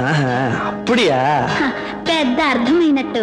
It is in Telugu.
ఆహా, అప్పుడియా? పెద్ద అర్థమైనట్టు.